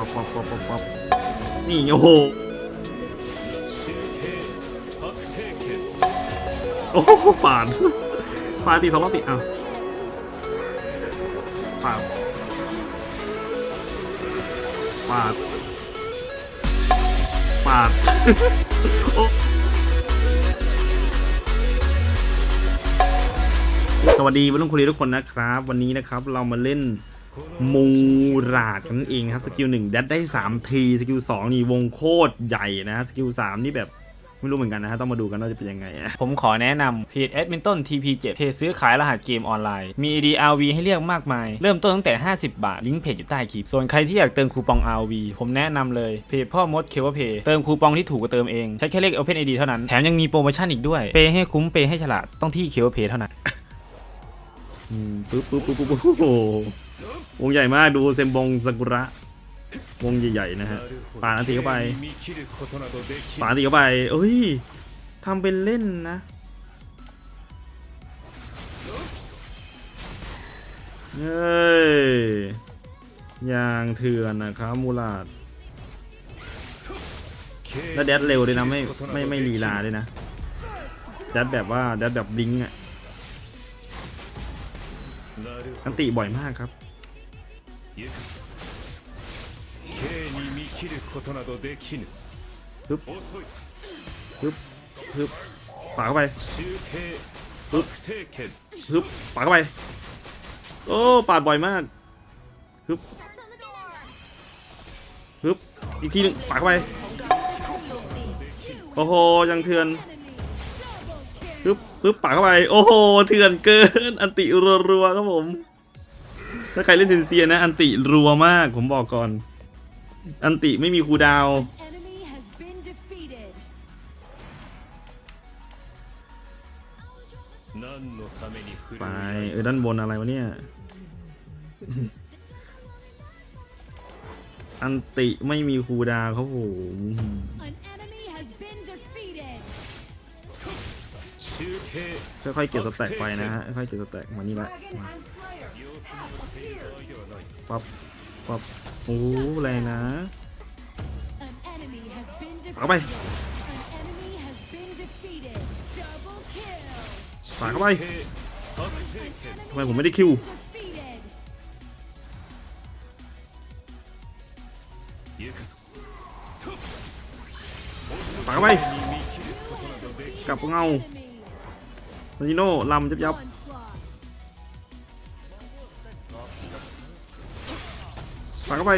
ปั๊บปั๊บปั๊บปั๊บปับนี่โอ้โหโอ้โหปาดปาดตีสองรอบติดอ้าวปาดปาดปาดโอ้สวัสดีวัยรุ่นคุรีทุกคนนะครับ วันนี้นะครับเรามาเล่น มูราดกันนั่นเองครับสกิลหนึ่งแดดได้3ทีสกิลสองนี่วงโคตรใหญ่นะสกิลสามนี่แบบไม่รู้เหมือนกันนะฮะ ต้องมาดูกันว่าจะเป็นยังไงอะผมขอแนะนำเพจ Adminton TP7 เพจซื้อขายรหัสเกมออนไลน์ มี AD RV ให้เลือกมากมาย เริ่มต้นตั้งแต่ 50 บาท ลิงก์เพจอยู่ใต้คลิป ส่วนใครที่อยากเติมคูปอง RV ผมแนะนำเลยเพจพ่อมดเคเวเพย์เติมคูปองที่ถูกกว่าเติมเอง ใช้แค่เลข Open ID เท่านั้น แถมยังมีโปรโมชั่นอีกด้วย เปย์ให้คุ้ม เปย์ให้ฉลาด ต้องที่เคเวเพย์เท่านั้นอืมปึ๊บปึ๊บปึ๊บปึ๊บปึ๊บโอ้โห วงใหญ่มากดูเซมบงซากุระ วงใหญ่ๆนะฮะป่าดอันตีเข้าไปป่าดอันตีเข้าไปเอ้ยทำเป็นเล่นนะ เฮ้ยอย่างเถื่อนนะครับมูลาดแล้วแดดเร็วด้วยนะไม่ไม่ไม่ลีลาด้วยนะแดดแบบว่าแดดแบบบิงก์อะอันติบ่อยมากครับ K に見切ることなどできぬ ปึ๊บ 遅い ปึ๊บปึ๊บปาดเข้าไป 集計 ปึ๊บ 確定権 ปึ๊บปาดเข้าไป โอ้ปาดบ่อยมากปึ๊บปึ๊บอีกทีหนึงปาดเข้าไป โอ้โหยังเถื่อนปึ๊บปึ๊บปาดเข้าไป โอ้โหเถื่อนเกิน อันติรัวๆครับผม ถ้าใครเล่นเซนเซียนะ อันติรัวมาก ผมบอกก่อน อันติไม่มีคูลดาวน์ enemy has been defeated. 何のために振る ไป 舞い เออด้านบนอะไรวะเนี่ย อันติไม่มีคูลดาวน์ครับผม An ค่อยๆเก็บสแต็กไปนะฮะค่อยๆเก็บสแต็กมานี่แหละปั๊บปั๊บโอ้แรงนะเอาไปสาเข้าไปทำไมผมไม่ได้คิวปาไปกับเงา มาริโน่ลำยับยับปักเข้าไป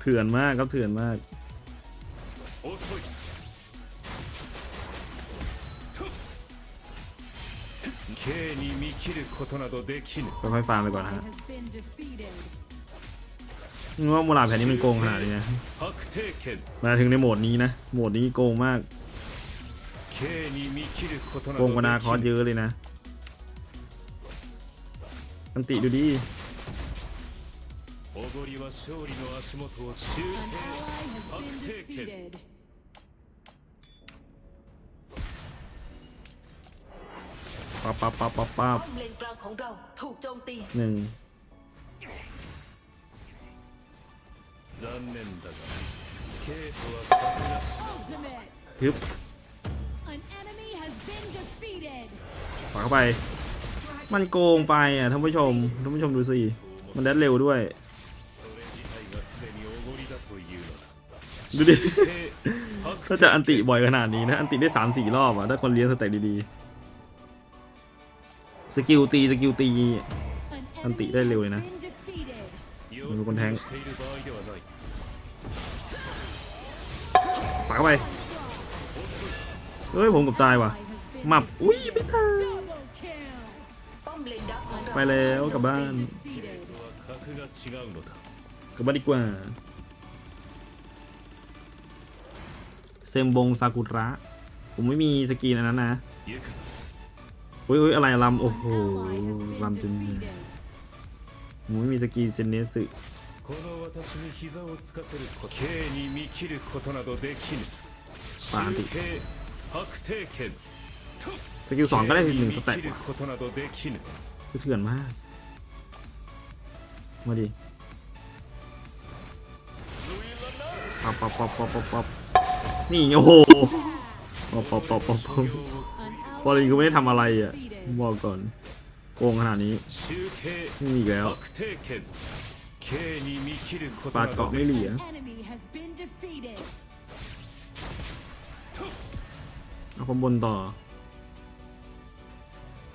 เถื่อนมากครับเถื่อนมากค่อยฟาร์มไปก่อนฮะ นึกว่าโมลาแผ่นนี้มันโกงขนาดนี้นะมาถึงในโหมดนี้นะ โหมดนี้โกงมาก โกงกวนาคอนเยอะเลยนะอันติดูดีปั๊บปั๊บปั๊บปั๊บปั๊บหนึ่ง 残念だが K とは格が Ultimate. ฮึบ An enemy has been defeated. ปาเข้าไป มันโกงไปอ่ะท่านผู้ชม ท่านผู้ชมดูสิ มันแดดเร็วด้วย それ自体がすでにおごりだというのだ ดูดิ K ถ้าจะอันติบ่อยขนาดนี้นะ อันติได้สามสี่รอบอ่ะ ถ้าคนเลี้ยงสเต็กดีๆ สกิลตี สกิลตี An อันติ enemy ได้ has เร็วเลยนะ been defeated. 様うん子見この辺をしている場合ではない ปักเข้าไปเฮ้ยผมกับตายว่ะมับอุ้ยไม่ตายไปแล้วกลับบ้านกลับบ้านดีกว่าเซมบงซากุระผมไม่มีสกีนอันนั้นนะอุ้ยอุ้ยอะไรลำโอ้โหลำจนผมไม่มีสกีเซนเนสึ この私に膝をつかせること K に見切ることなどできぬ ปาอันติ 集計確定権 สกิลสองก็ได้ K ห に นึ่ง 見 สแต็ก 切る ว่ะ ことなどできぬ คือเถื่อนมาก มาดิปับปับปับปับปับปับนี่โอ้โหปับปับปับปับปับ An บอลลิน ally ก็ไม่ได้ทำอะไรอ่ะ defeated. บอกก่อนโกงขนาดนี้ 集計 ไม่มีอีกแล้ว 確定権刑 に見切ること ปา な ด ど เกาะ で ไม่เหลือ Enemy has been defeated. เอาข้างบนต่อ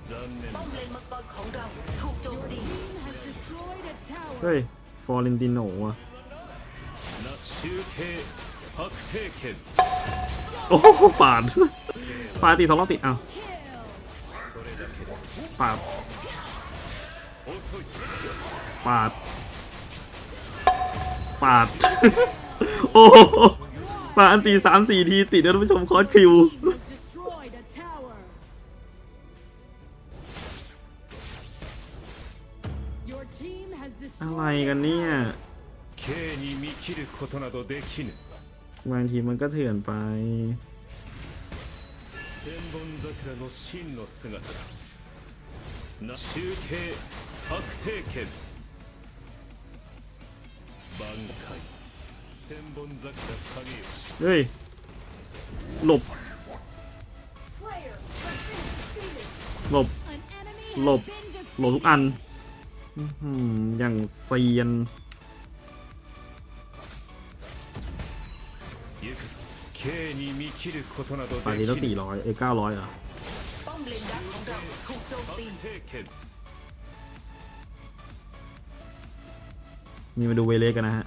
残念 ป้อมเลนมังกรของเราถูกโจม Your ตี team has destroyed a tower. เฮ้ย ฟอร์เรนติโนอ่ะ な集計確定権 โอ้โหปาด ปาดตีสองรอบติดอ้าว Kill. それだけだ ปาด 遅い ปาด ปาด โอ้โหปาดอันตีสามสี่ทีติดนะท่านผู้ชมคอร์สคิว Team has destroyed a tower. Your team has อะไร destroyed กัน a เนี่ย tower. 刑に見切ることなどできぬ บางทีมันก็เถื่อนไป 千本桜の真の姿だな集計確定権挽回千本桜影吉 เฮ้ย หลบ หลบ หลบ หลบทุกอันอย่างเซียนไปทีละสี่ร้อยเอเก้าร้อยอะ มเลนดักของเราถูกโจมตี 確定権 มีมาดูเวเลสกันนะฮะ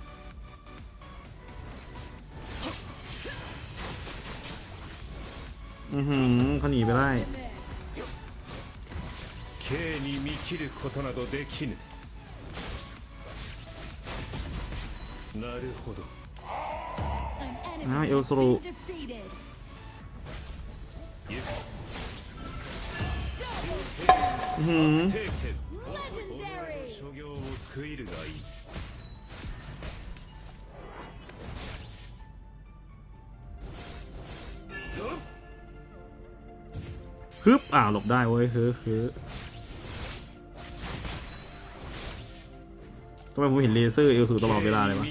อือหือเขาหนีไปได้ 刑に見切ることなどできぬなるほど An Ah, enemy eu has sou- been defeated. 行くぞ อือหือ 定権 Legendary. 所業を食いるがいい ฮึบอ่าหลบได้เว้ยเฮึฮึทำไมผมเห็นเลเซอร์เอลสูตลอดเวลาเลยวะ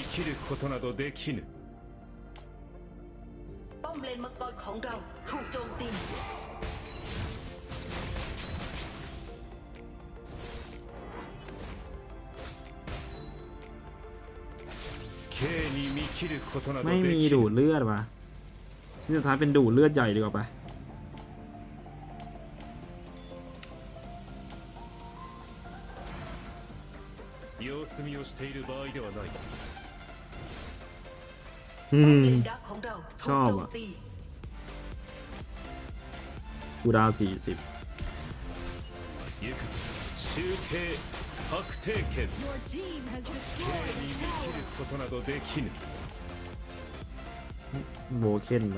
ไม่มีดูดเลือดวะชินสุดท้าเป็นดูดเลือดใหญ่ดีกว่าไป 子見をしている場合ではない อื ป้อม ม เลนดักของเราถูกโจมตี กูดาวสี่สิบ 行くぞ集計確定権 Your team has 刑 destroyed に a 見切る tower. ことなどできぬ โบเคนไป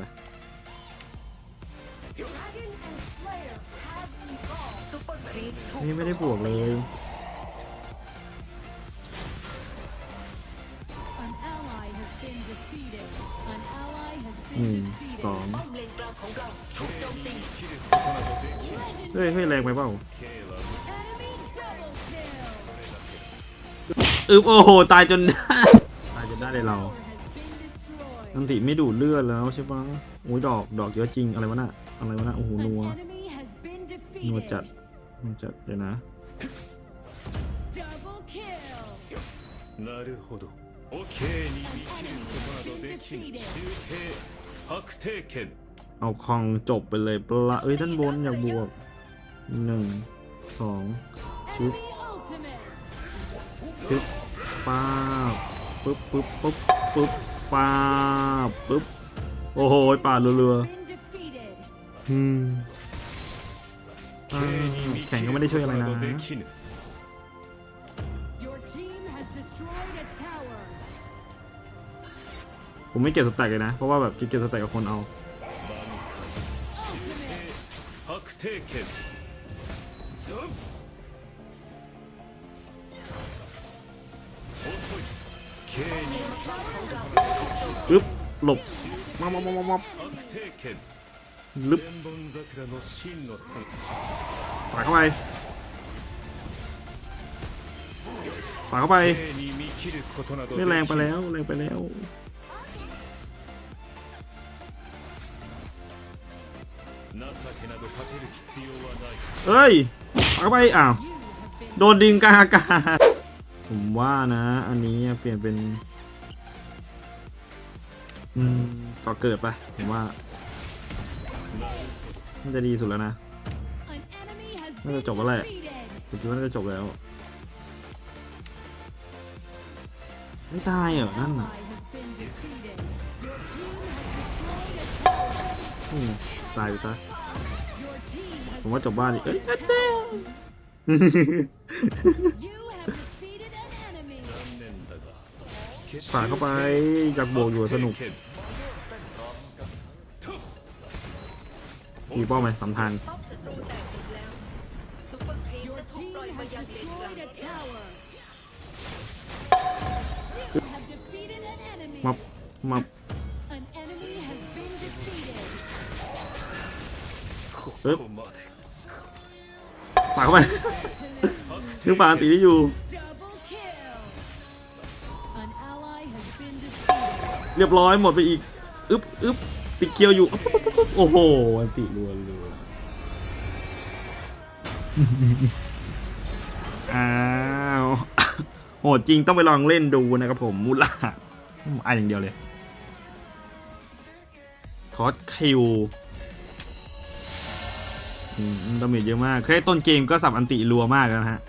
ซุปเปอร์ครีปถูก นี่ไม่ได้บวกเลย An ลนกลางของเราถูกโจมตี 切ることなどできぬ เฮ้ยเฮ้ยแรงไปเปล่า 刑は Enemy double kill. อึบโอ้โห ตายจน ตายจนได้เลยเรา Tower has been destroyed. อันติไม่ดูดเลือดแล้วใช่ปะโอ้ยดอกดอกเยอะจริงอะไรวะน่ะอะไรวะน่ะโอ้โห An นัว enemy has been นัว defeated. จัดนัวจัดเลยนะ Double kill. なるほど刑に見切ることなどできぬ集計確定権 เอาคองจบไปเลยปละเอ้ยด้านบนอยากบวกหนึ่งสองชุบ Enemy ultimate. ปึ๊บป้าบปึ๊บปึ๊บปึ๊บปึ๊บป้าบปึ๊บโอ้โหปาดเรือ Been defeated. ๆอืมอ้าวแข่งก็ไม่ได้ช่วยอะไรนะ ผมไม่เก็บสแต็กเลยนะ เพราะว่าแบบเก็บสแต็กกับคนเอาอึ๊บหลบมามามามาลึบต่เข้าไปต่เข้าไปนี่แรงไปแล้ว แรงไปแล้ว เอ้ยเข้าไปอ้าวโดนดึงกลางอากาศผมว่านะ อันนี้เปลี่ยนเป็นอืมก่อเกิดไปผมว่าน่าจะดีสุดแล้วนะน่าจะจบแล้วแหละผมคิดว่าน่าจะจบแล้วไม่ตายเหรอนั่นนะ has been defeated. Your team has destroyed a tower. อืม ตายไปซะผมว่าจบบ้านอีกเอ้ยฝ่าเข้าไปจากบวกอยู่สนุกมีป้อมไหมสำคัญมับมับ ปึ๊บปากเข้าไปนึกปากตีไม่อยู่ เรียบร้อยหมดไปอีก อึ๊บอึ๊บติดเคียวอยู่ โอ้โห อันติรัวรัวอ้าวโหจริงต้องไปลองเล่นดูนะครับผมมูล่าอะอย่างเดียวเลยทอสคิว ดาเมจเยอะมากแค่ต้นเกมก็สับอันติรัวมากแล้วนะฮะ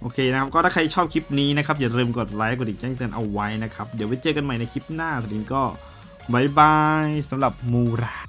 โอเคนะครับ ก็ถ้าใครชอบคลิปนี้นะครับ อย่าลืมกดไลค์ กดติดแจ้งเตือนเอาไว้นะครับ เดี๋ยวไว้เจอกันใหม่ในคลิปหน้าสวันนี้ก็บายบายสำหรับมูรา